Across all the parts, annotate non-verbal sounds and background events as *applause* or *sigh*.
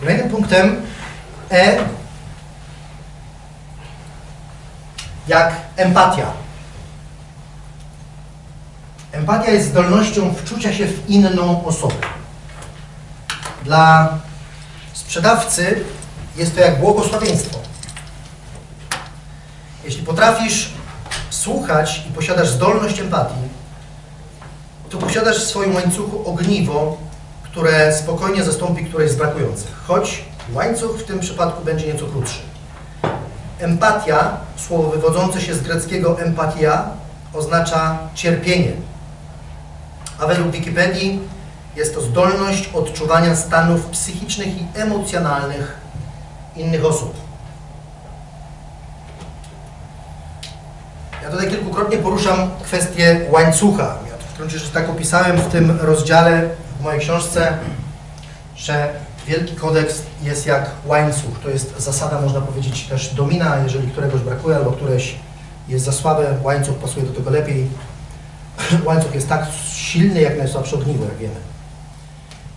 Kolejnym punktem E jak empatia. Empatia jest zdolnością wczucia się w inną osobę. Dla sprzedawcy jest to jak błogosławieństwo. Jeśli potrafisz słuchać i posiadasz zdolność empatii, to posiadasz w swoim łańcuchu ogniwo, które spokojnie zastąpi któreś z brakujących, choć łańcuch w tym przypadku będzie nieco krótszy. Empatia, słowo wywodzące się z greckiego empatia, oznacza cierpienie. A według Wikipedii jest to zdolność odczuwania stanów psychicznych i emocjonalnych innych osób. Ja tutaj kilkukrotnie poruszam kwestię łańcucha. Ja w gruncie rzeczy tak opisałem w tym rozdziale w mojej książce, że Wielki Kodeks jest jak łańcuch. To jest zasada, można powiedzieć, też domina. Jeżeli któregoś brakuje albo któreś jest za słabe, łańcuch pasuje do tego lepiej. *clears throat* Łańcuch jest tak silny, jak najsłabsze ogniwo, jak wiemy.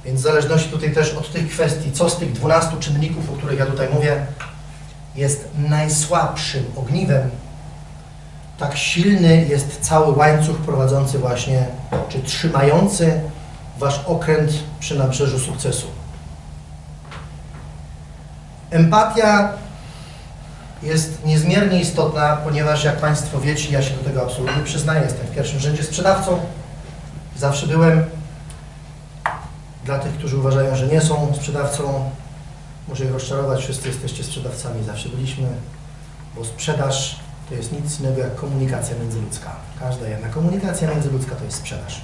Więc w zależności tutaj też od tych kwestii, co z tych 12 czynników, o których ja tutaj mówię, jest najsłabszym ogniwem, tak silny jest cały łańcuch prowadzący właśnie, czy trzymający Wasz okręt przy nabrzeżu sukcesu. Empatia jest niezmiernie istotna, ponieważ jak Państwo wiecie, ja się do tego absolutnie przyznaję, jestem w pierwszym rzędzie sprzedawcą, zawsze byłem. Dla tych, którzy uważają, że nie są sprzedawcą, muszę ich rozczarować, wszyscy jesteście sprzedawcami, zawsze byliśmy, bo sprzedaż to jest nic innego jak komunikacja międzyludzka. Każda jedna komunikacja międzyludzka to jest sprzedaż.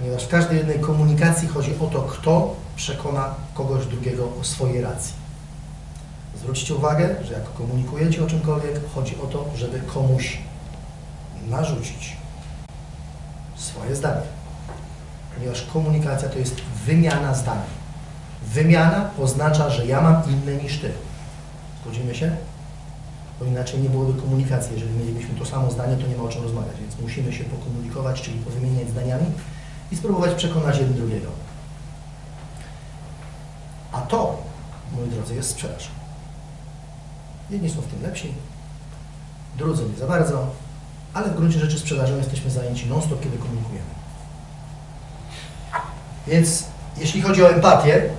Ponieważ w każdej jednej komunikacji chodzi o to, kto przekona kogoś drugiego o swojej racji. Zwróćcie uwagę, że jak komunikujecie o czymkolwiek, chodzi o to, żeby komuś narzucić swoje zdanie. Ponieważ komunikacja to jest wymiana zdań. Wymiana oznacza, że ja mam inne niż ty. Zgodzimy się? Bo inaczej nie byłoby komunikacji. Jeżeli mielibyśmy to samo zdanie, to nie ma o czym rozmawiać. Więc musimy się pokomunikować, czyli powymieniać zdaniami i spróbować przekonać jeden drugiego. A to, moi drodzy, jest sprzedaż. Jedni są w tym lepsi, drudzy nie za bardzo, ale w gruncie rzeczy sprzedażą jesteśmy zajęci non-stop, kiedy komunikujemy. Więc jeśli chodzi o empatię,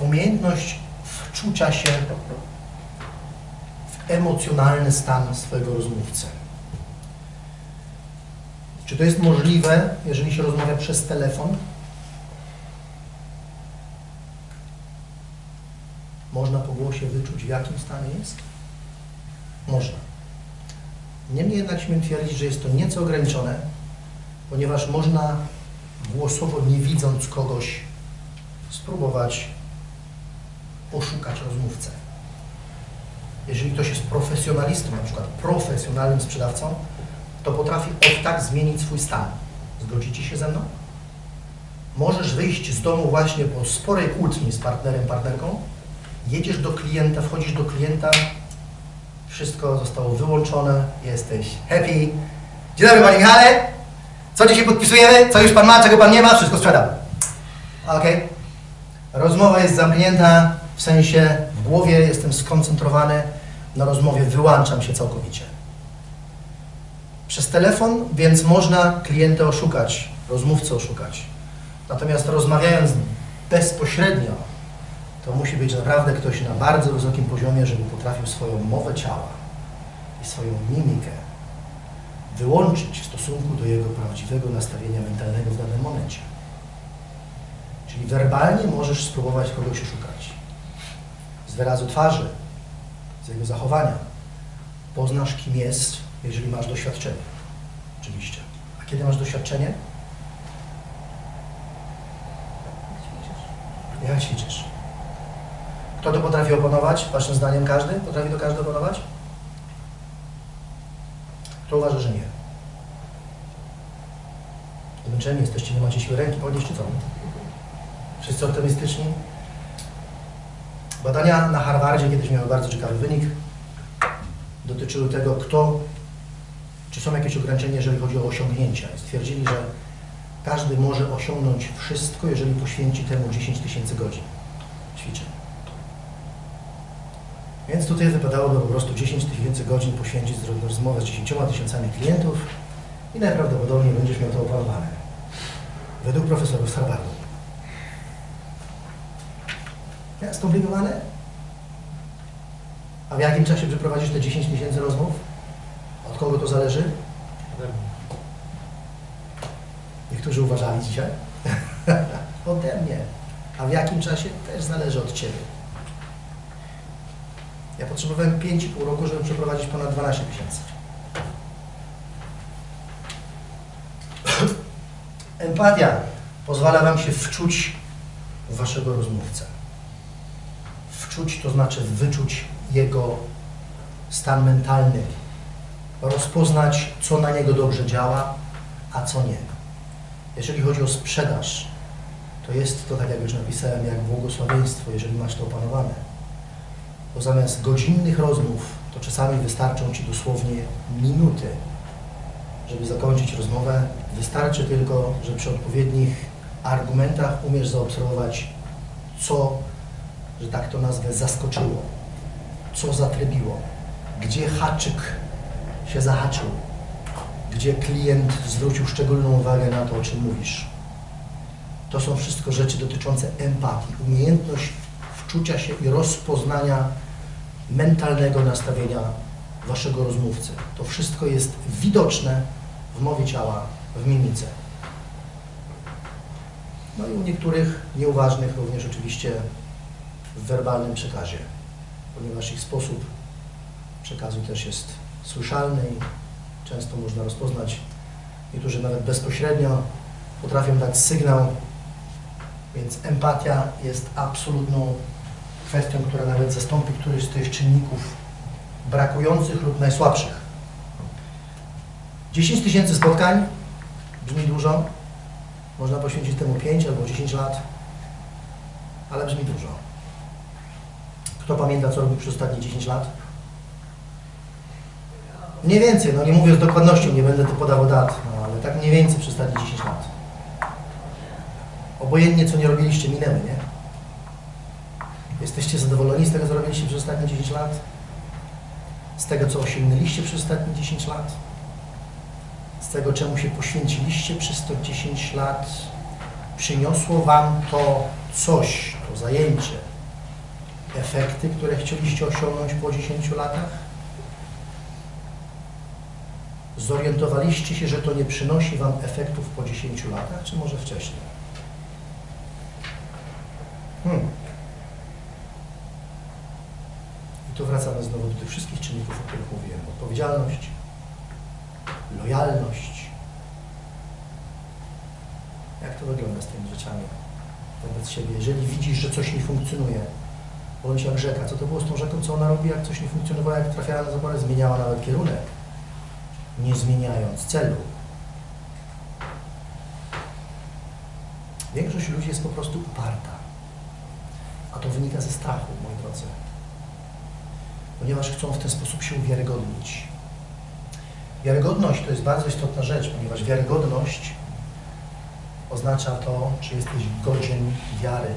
umiejętność wczucia się emocjonalny stan swojego rozmówcy. Czy to jest możliwe, jeżeli się rozmawia przez telefon? Można po głosie wyczuć, w jakim stanie jest? Można. Niemniej jednak śmiem twierdzić, że jest to nieco ograniczone, ponieważ można głosowo, nie widząc kogoś, spróbować oszukać rozmówcę. Jeżeli ktoś jest profesjonalistą, na przykład profesjonalnym sprzedawcą, to potrafi od tak zmienić swój stan. Zgodzicie się ze mną? Możesz wyjść z domu właśnie po sporej kłótni z partnerem, partnerką, jedziesz do klienta, wchodzisz do klienta, wszystko zostało wyłączone, jesteś happy. Dzień dobry Panie Michale, co dzisiaj podpisujemy? Co już Pan ma, czego Pan nie ma? Wszystko sprzedam. Okej. Rozmowa jest zamknięta, w sensie w głowie jestem skoncentrowany na rozmowie, wyłączam się całkowicie. Przez telefon, więc można klienta oszukać, rozmówcę oszukać. Natomiast rozmawiając bezpośrednio, to musi być naprawdę ktoś na bardzo wysokim poziomie, żeby potrafił swoją mowę ciała i swoją mimikę wyłączyć w stosunku do jego prawdziwego nastawienia mentalnego w danym momencie. Czyli werbalnie możesz spróbować kogoś oszukać. Z wyrazu twarzy, z jego zachowania. Poznasz, kim jest, jeżeli masz doświadczenie. Oczywiście. A kiedy masz doświadczenie? Jak ćwiczysz? Kto to potrafi opanować? Waszym zdaniem każdy? Potrafi to każdy opanować? Kto uważa, że nie? Zmęczeni jesteście, nie macie siły ręki podnieść, czy co? Wszyscy optymistyczni? Badania na Harvardzie kiedyś miały bardzo ciekawy wynik. Dotyczyły tego, kto czy są jakieś ograniczenia, jeżeli chodzi o osiągnięcia. Stwierdzili, że każdy może osiągnąć wszystko, jeżeli poświęci temu 10 tysięcy godzin ćwiczeń. Więc tutaj wypadałoby po prostu 10 tysięcy godzin poświęcić rozmowę z 10 tysiącami klientów i najprawdopodobniej będziesz miał to opanowane. Według profesorów z Harvardu. Skomplikowane? A w jakim czasie przeprowadzisz te 10 tysięcy rozmów? Od kogo to zależy? Niektórzy uważali dzisiaj. *laughs* Ode mnie. A w jakim czasie? Też zależy od Ciebie. Ja potrzebowałem 5,5 roku, żeby przeprowadzić ponad 12 tysięcy. *clears throat* Empatia pozwala Wam się wczuć w Waszego rozmówcę. Wczuć to znaczy wyczuć jego stan mentalny, rozpoznać, co na niego dobrze działa, a co nie. Jeżeli chodzi o sprzedaż, to jest to, tak jak już napisałem, jak błogosławieństwo, jeżeli masz to opanowane. Bo zamiast godzinnych rozmów, to czasami wystarczą Ci dosłownie minuty, żeby zakończyć rozmowę. Wystarczy tylko, że przy odpowiednich argumentach umiesz zaobserwować, co, że tak to nazwę, zaskoczyło, co zatrybiło, gdzie haczyk się zahaczył, gdzie klient zwrócił szczególną uwagę na to, o czym mówisz. To są wszystko rzeczy dotyczące empatii, umiejętność wczucia się i rozpoznania mentalnego nastawienia waszego rozmówcy. To wszystko jest widoczne w mowie ciała, w mimice. No i u niektórych nieuważnych również oczywiście w werbalnym przekazie, ponieważ ich sposób przekazu też jest słyszalny i często można rozpoznać. Niektórzy nawet bezpośrednio potrafią dać sygnał, więc empatia jest absolutną kwestią, która nawet zastąpi któryś z tych czynników brakujących lub najsłabszych. 10 tysięcy spotkań brzmi dużo, można poświęcić temu 5 albo 10 lat, ale brzmi dużo. Kto pamięta, co robił przez ostatnie 10 lat? Mniej więcej, no nie mówię z dokładnością, nie będę tu podawał dat, no, ale tak mniej więcej przez ostatnie 10 lat. Obojętnie, co nie robiliście, minęły, nie? Jesteście zadowoleni z tego, co robiliście przez ostatnie 10 lat? Z tego, co osiągnęliście przez ostatnie 10 lat? Z tego, czemu się poświęciliście przez to 10 lat? Przyniosło Wam to coś, to zajęcie, efekty, które chcieliście osiągnąć po 10 latach? Zorientowaliście się, że to nie przynosi Wam efektów po 10 latach, czy może wcześniej? Hmm. I tu wracamy znowu do tych wszystkich czynników, o których mówiłem. Odpowiedzialność, lojalność. Jak to wygląda z tymi rzeczami wobec siebie? Jeżeli widzisz, że coś nie funkcjonuje, bądź jak rzeka. Co to było z tą rzeką, co ona robi, jak coś nie funkcjonowało, jak trafiała na zaporę, zmieniała nawet kierunek, nie zmieniając celu. Większość ludzi jest po prostu uparta. A to wynika ze strachu, moi drodzy. Ponieważ chcą w ten sposób się uwiarygodnić. Wiarygodność to jest bardzo istotna rzecz, ponieważ wiarygodność oznacza to, czy jesteś godzien wiary.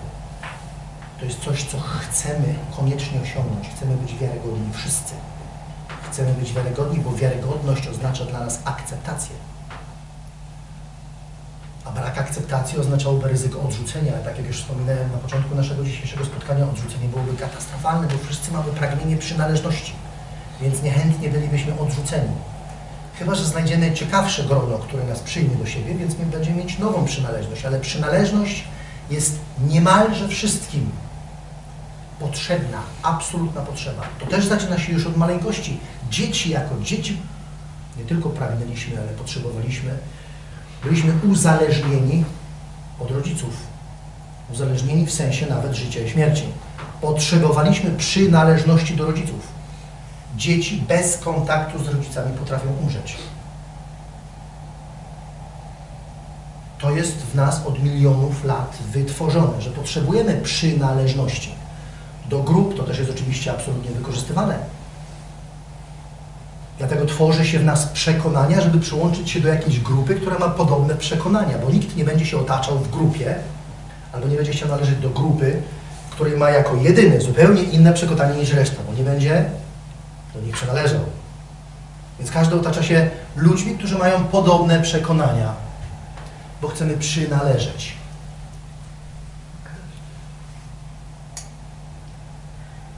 To jest coś, co chcemy koniecznie osiągnąć. Chcemy być wiarygodni wszyscy. Chcemy być wiarygodni, bo wiarygodność oznacza dla nas akceptację. A brak akceptacji oznaczałoby ryzyko odrzucenia, ale tak jak już wspominałem na początku naszego dzisiejszego spotkania, odrzucenie byłoby katastrofalne, bo wszyscy mamy pragnienie przynależności, więc niechętnie bylibyśmy odrzuceni. Chyba, że znajdziemy ciekawsze grono, które nas przyjmie do siebie, więc my będziemy mieć nową przynależność, ale przynależność jest niemalże wszystkim potrzebna, absolutna potrzeba. To też zaczyna się już od maleńkości. Dzieci jako dzieci nie tylko pragnęliśmy, ale potrzebowaliśmy byliśmy uzależnieni od rodziców. Uzależnieni w sensie nawet życia i śmierci. Potrzebowaliśmy przynależności do rodziców. Dzieci bez kontaktu z rodzicami potrafią umrzeć. To jest w nas od milionów lat wytworzone, że potrzebujemy przynależności. Do grup to też jest oczywiście absolutnie wykorzystywane. Dlatego tworzy się w nas przekonania, żeby przyłączyć się do jakiejś grupy, która ma podobne przekonania, bo nikt nie będzie się otaczał w grupie, albo nie będzie chciał należeć do grupy, której ma jako jedyny zupełnie inne przekonanie niż reszta, bo nie będzie do nich przynależał. Więc każdy otacza się ludźmi, którzy mają podobne przekonania, bo chcemy przynależeć.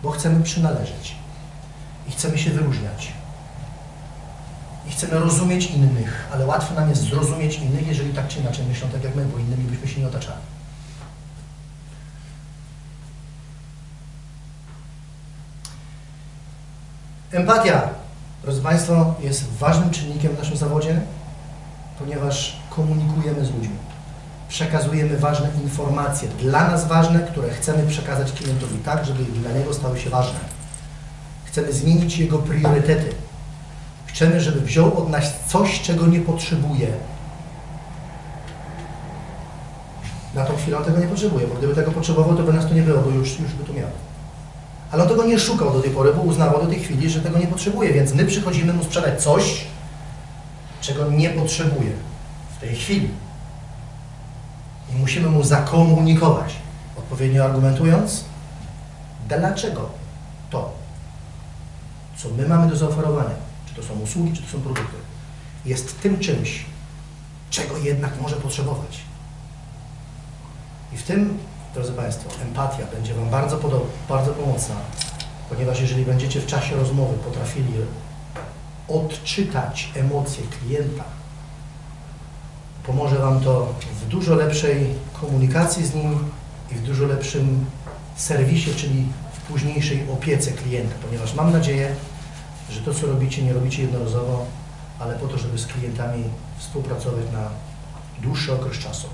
Bo chcemy przynależeć i chcemy się wyróżniać. I chcemy rozumieć innych, ale łatwo nam jest zrozumieć innych, jeżeli tak czy inaczej myślą tak jak my, bo innymi byśmy się nie otaczali. Empatia, drodzy Państwo, jest ważnym czynnikiem w naszym zawodzie, ponieważ komunikujemy z ludźmi. Przekazujemy ważne informacje, dla nas ważne, które chcemy przekazać klientowi tak, żeby dla niego stały się ważne. Chcemy zmienić jego priorytety. Chcemy, żeby wziął od nas coś, czego nie potrzebuje. Na tą chwilę on tego nie potrzebuje, bo gdyby tego potrzebował, to by nas tu nie było, bo już, już by to miał. Ale on tego nie szukał do tej pory, bo uznawał do tej chwili, że tego nie potrzebuje, więc my przychodzimy mu sprzedać coś, czego nie potrzebuje w tej chwili. I musimy mu zakomunikować, odpowiednio argumentując, dlaczego to, co my mamy do zaoferowania, czy to są usługi, czy to są produkty, jest tym czymś, czego jednak może potrzebować. I w tym, drodzy Państwo, empatia będzie Wam bardzo, bardzo pomocna, ponieważ jeżeli będziecie w czasie rozmowy potrafili odczytać emocje klienta, pomoże Wam to w dużo lepszej komunikacji z nim i w dużo lepszym serwisie, czyli w późniejszej opiece klienta, ponieważ mam nadzieję, że to, co robicie, nie robicie jednorazowo, ale po to, żeby z klientami współpracować na dłuższy okres czasu.